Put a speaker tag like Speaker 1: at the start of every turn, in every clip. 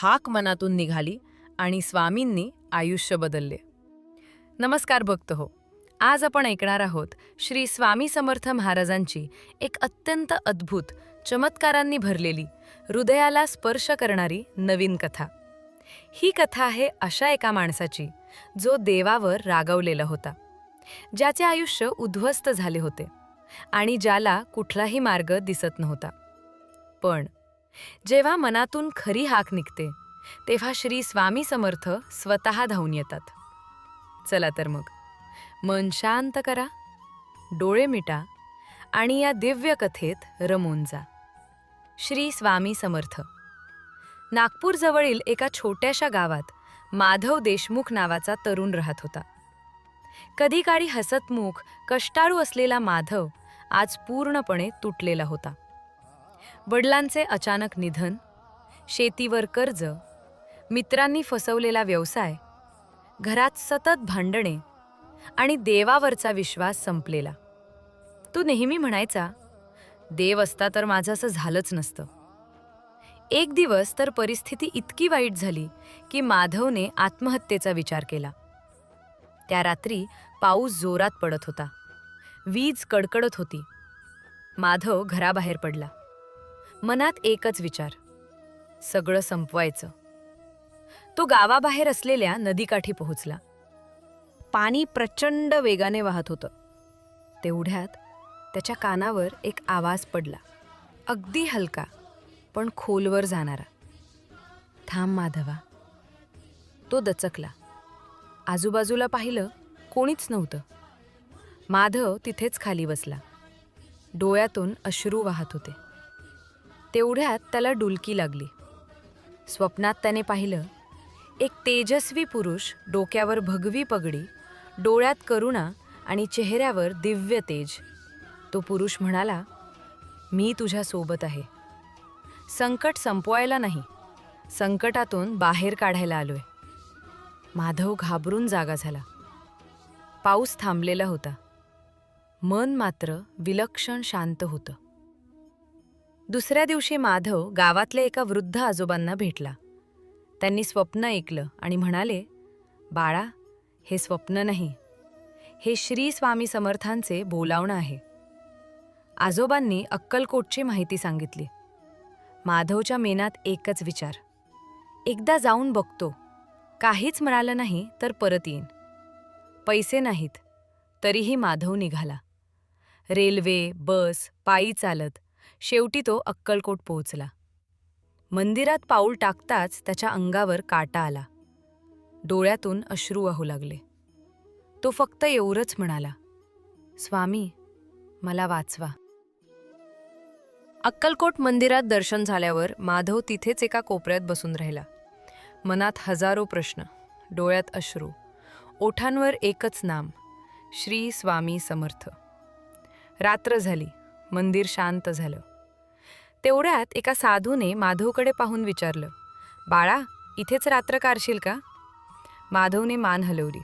Speaker 1: हाक मनातून निघाली आणि स्वामींनी आयुष्य बदलले. नमस्कार भक्त हो आज आपण ऐकणार आहोत श्री स्वामी समर्थ महाराजांची एक अत्यंत अद्भुत चमत्कारांनी भरलेली हृदयाला स्पर्श करणारी नवीन कथा. ही कथा आहे अशा एका माणसाची जो देवावर रागवलेला होता. ज्याचे आयुष्य उद्ध्वस्त झाले होते आणि ज्याला कुठलाही मार्ग दिसत नव्हता. पण जेव्हा मनातून खरी हाक निघते तेव्हा श्री स्वामी समर्थ स्वतः धावून येतात. चला तर मग. मन शांत करा डोळे मिटा आणि या दिव्य कथेत रमून जा. श्री स्वामी समर्थ. नागपूरजवळील एका छोट्याशा गावात माधव देशमुख नावाचा तरुण राहत होता. कधी काळी हसतमुख कष्टाळू असलेला माधव आज पूर्णपणे तुटलेला होता. वडिलांचे अचानक निधन शेतीवर कर्ज मित्रांनी फसवलेला व्यवसाय घरात सतत भांडणे आणि देवावरचा विश्वास संपलेला. तू नेहमी म्हणायचा देव असता तर माझं असं झालंच नसतं. एक दिवस तर परिस्थिती इतकी वाईट झाली की माधवने आत्महत्येचा विचार केला. त्या रात्री पाऊस जोरात पडत होता. वीज कडकडत होती. माधव घराबाहेर पडला. मनात एकच विचार. सगळं संपवायचं. तो गावाबाहेर असलेल्या नदीकाठी पोहोचला. पाणी प्रचंड वेगाने वाहत होतं. तेवढ्यात त्याच्या कानावर एक आवाज पडला. अगदी हलका पण खोलवर जाणारा. थांब माधवा. तो दचकला. आजूबाजूला पाहिलं कोणीच नव्हतं. माधव तिथेच खाली बसला. डोळ्यातून अश्रू वाहत होते. तेवढ्यात त्याला डुलकी लागली. स्वप्नात त्याने पाहिलं एक तेजस्वी पुरुष डोक्यावर भगवी पगडी डोळ्यात करुणा आणि चेहऱ्यावर दिव्य तेज. तो पुरुष म्हणाला मी तुझ्यासोबत आहे. संकट संपवायला नाही संकटातून बाहेर काढायला आलोय. माधव घाबरून जागा झाला. पाऊस थांबलेला होता. मन मात्र विलक्षण शांत होतं. दुसऱ्या दिवशी माधव गावातल्या एका वृद्ध आजोबांना भेटला. त्यांनी स्वप्न ऐकलं आणि म्हणाले बाळा हे स्वप्न नाही. हे श्री स्वामी समर्थांचे बोलावणं आहे. आजोबांनी अक्कलकोटची माहिती सांगितली. माधवच्या मेनात एकच विचार. एकदा जाऊन बघतो. काहीच मिळालं नाही तर परत येईन. पैसे नाहीत. तरीही माधव निघाला. रेल्वे बस पायी चालत शेवटी तो अक्कलकोट पोहोचला. मंदिरात पाऊल टाकताच त्याच्या अंगावर काटा आला. डोळ्यातून अश्रू वाहू लागले. तो फक्त एवढंच म्हणाला स्वामी मला वाचवा. अक्कलकोट मंदिरात दर्शन झाल्यावर माधव तिथेच एका कोपऱ्यात बसून राहिला. मनात हजारो प्रश्न डोळ्यात अश्रू ओठांवर एकच नाम श्री स्वामी समर्थ. रात्र झाली मंदिर शांत झालं. तेवढ्यात एका साधूने माधवकडे पाहून विचारलं बाळा इथेच रात्र कारशील का? माधवने मान हलवली.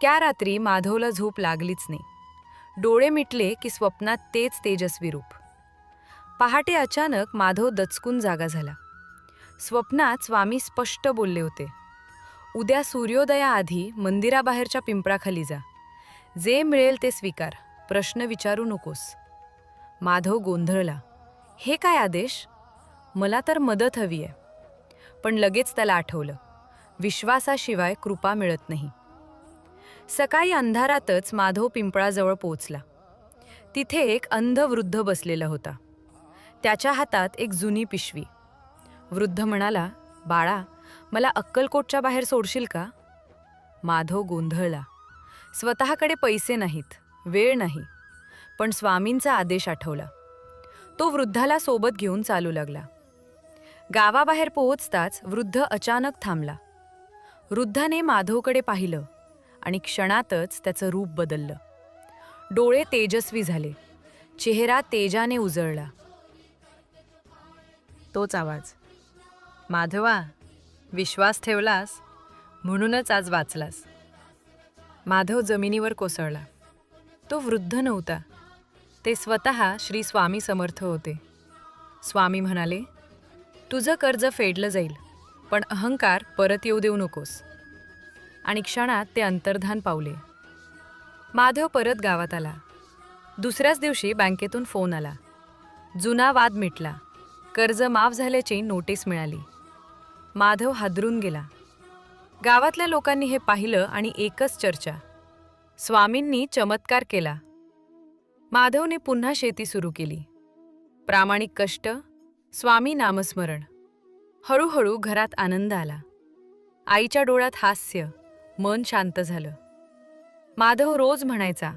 Speaker 1: त्या रात्री माधवला झोप लागलीच नाही. डोळे मिटले की स्वप्नात तेच तेजस्वी रूप. पहाटे अचानक माधव दचकून जागा झाला. स्वप्नात स्वामी स्पष्ट बोलले होते उद्या सूर्योदयाआधी मंदिराबाहेरच्या पिंपळाखाली जा. जे मिळेल ते स्वीकार. प्रश्न विचारू नकोस. माधव गोंधळला. हे काय आदेश? मला तर मदत हवी आहे. पण लगेच त्याला आठवलं. विश्वासाशिवाय कृपा मिळत नाही. सकाळी अंधारातच माधव पिंपळाजवळ पोचला तिथे एक अंध वृद्ध बसलेला होता. त्याच्या हातात एक जुनी पिशवी. वृद्ध म्हणाला बाळा मला अक्कलकोटच्या बाहेर सोडशील का? माधव गोंधळला. स्वतःकडे पैसे नाहीत वेळ नाही पण स्वामींचा आदेश आठवला. तो वृद्धाला सोबत घेऊन चालू लागला. गावाबाहेर पोहोचताच वृद्ध अचानक थांबला. वृद्धाने माधवकडे पाहिलं आणि क्षणातच त्याचं रूप बदललं. डोळे तेजस्वी झाले. चेहरा तेजाने उजळला. तोच आवाज. माधवा विश्वास ठेवलास? म्हणूनच आज वाचलास. माधव जमिनीवर कोसळला. तो वृद्ध नव्हता. ते स्वतः श्री स्वामी समर्थ होते. स्वामी म्हणाले तुझं कर्ज फेडलं जाईल पण अहंकार परत येऊ देऊ नकोस. आणि क्षणात ते अंतर्धान पावले. माधव परत गावात आला. दुसऱ्याच दिवशी बँकेतून फोन आला. जुना वाद मिटला. कर्ज माफ झाल्याची नोटीस मिळाली. माधव हादरून गेला. गावातल्या लोकांनी हे पाहिलं आणि एकच चर्चा. स्वामींनी चमत्कार केला. माधवने पुन्हा शेती सुरू केली. प्रामाणिक कष्ट स्वामी नामस्मरण. हळूहळू घरात आनंद आला. आईच्या डोळ्यात हास्य मन शांत झालं. माधव रोज म्हणायचा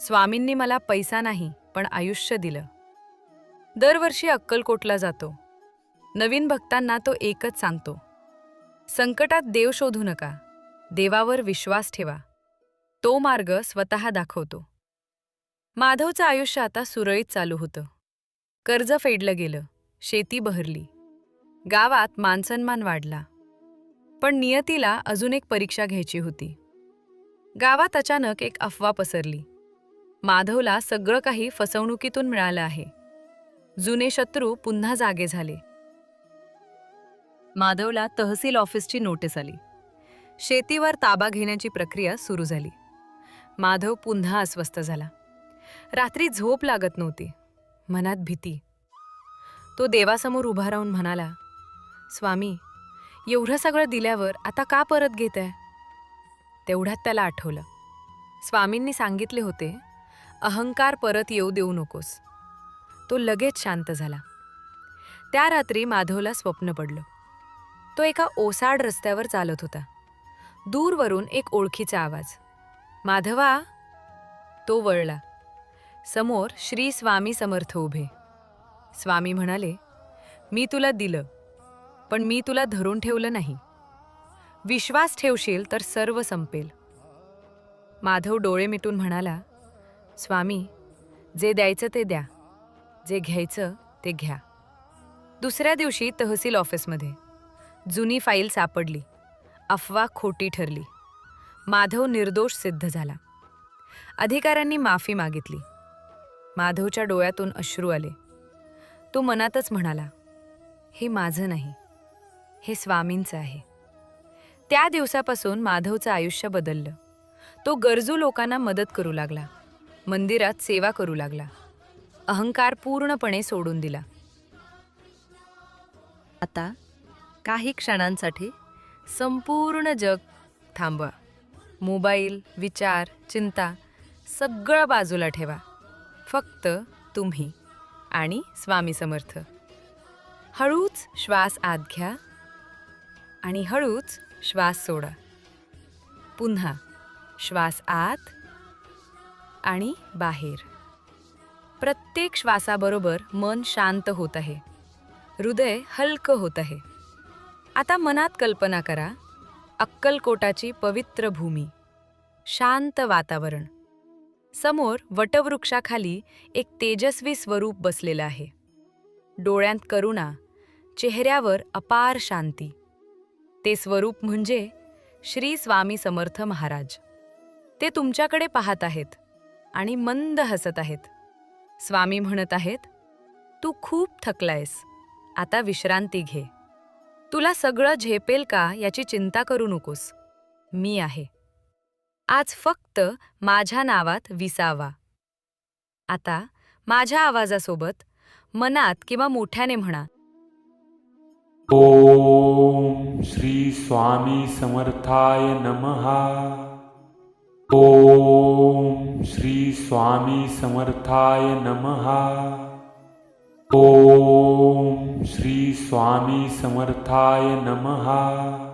Speaker 1: स्वामींनी मला पैसा नाही पण आयुष्य दिलं. दरवर्षी अक्कलकोटला जातो. नवीन भक्तांना तो एकच सांगतो संकटात देव शोधू नका देवावर विश्वास ठेवा. तो मार्ग स्वतः दाखवतो. माधवचं आयुष्य आता सुरळीत चालू होतं. कर्ज फेडलं गेलं शेती बहरली. गावात मानसन्मान वाढला. पण नियतीला अजून एक परीक्षा घ्यायची होती. गावात अचानक एक अफवा पसरली. माधवला सगळं काही फसवणुकीतून मिळालं आहे. जुने शत्रू पुन्हा जागे झाले. माधवला तहसील ऑफिसची नोटीस आली. शेतीवर ताबा घेण्याची प्रक्रिया सुरू झाली. माधव पुन्हा अस्वस्थ झाला. रात्री झोप लागत नव्हती. मनात भीती. तो देवासमोर उभा राहून म्हणाला स्वामी एवढं सगळं दिल्यावर आता का परत घेत आहे तेवढ्यात त्याला आठवलं. स्वामींनी सांगितले होते अहंकार परत येऊ देऊ नकोस. तो लगेच शांत झाला. त्या रात्री माधवला स्वप्न पडलं. तो एका ओसाड रस्त्यावर चालत होता. दूरवरून एक ओळखीचा आवाज माधवा. तो वळला. समोर श्री स्वामी समर्थ उभे. स्वामी म्हणाले मी तुला दिलं पण मी तुला धरून ठेवलं नाही. विश्वास ठेवशील तर सर्व संपेल. माधव डोळे मिटून म्हणाला स्वामी जे द्यायचं ते द्या जे घ्यायचं ते घ्या. दुसऱ्या दिवशी तहसील ऑफिसमध्ये जुनी फाईल सापडली अफवा खोटी ठरली. माधव निर्दोष सिद्ध झाला. अधिकाऱ्यांनी माफी मागितली. माधवच्या डोळ्यातून अश्रू आले. तो मनातच म्हणाला हे माझं नाही. हे स्वामींचं आहे. त्या दिवसापासून माधवचं आयुष्य बदललं. तो गरजू लोकांना मदत करू लागला. मंदिरात सेवा करू लागला. अहंकार पूर्णपणे सोडून दिला. आता काही क्षणांसाठी संपूर्ण जग थांबवा. मोबाईल विचार चिंता सगळं बाजूला ठेवा. फक्त तुम्ही आणि स्वामी समर्थ. हळूच श्वास आत घ्या आणि हळूच श्वास सोडा. पुन्हा श्वास आत आणि बाहेर. प्रत्येक श्वासाबरोबर मन शांत होत आहे. हृदय हलकं होत आहे. आता मनात कल्पना करा अक्कलकोटाची पवित्र भूमी शांत वातावरण. समोर वटवृक्षाखाली एक तेजस्वी स्वरूप बसलेलं आहे. डोळ्यांत करुणा चेहऱ्यावर अपार शांती. ते स्वरूप म्हणजे श्री स्वामी समर्थ महाराज. ते तुमच्याकडे पाहत आहेत आणि मंद हसत आहेत. स्वामी म्हणत आहेत तू खूप थकलायस. आता विश्रांती घे. तुला सगळं झेपेल का याची चिंता करू नकोस. मी आहे. आज फक्त माझ्या नावात विसावा. आता माझ्या आवाजासोबत मनात किंवा मोठ्याने म्हणा.
Speaker 2: ओम श्री स्वामी समर्थाय नमः. ओम श्री स्वामी समर्थाय नमः. ओम श्री स्वामी समर्थाय नमः.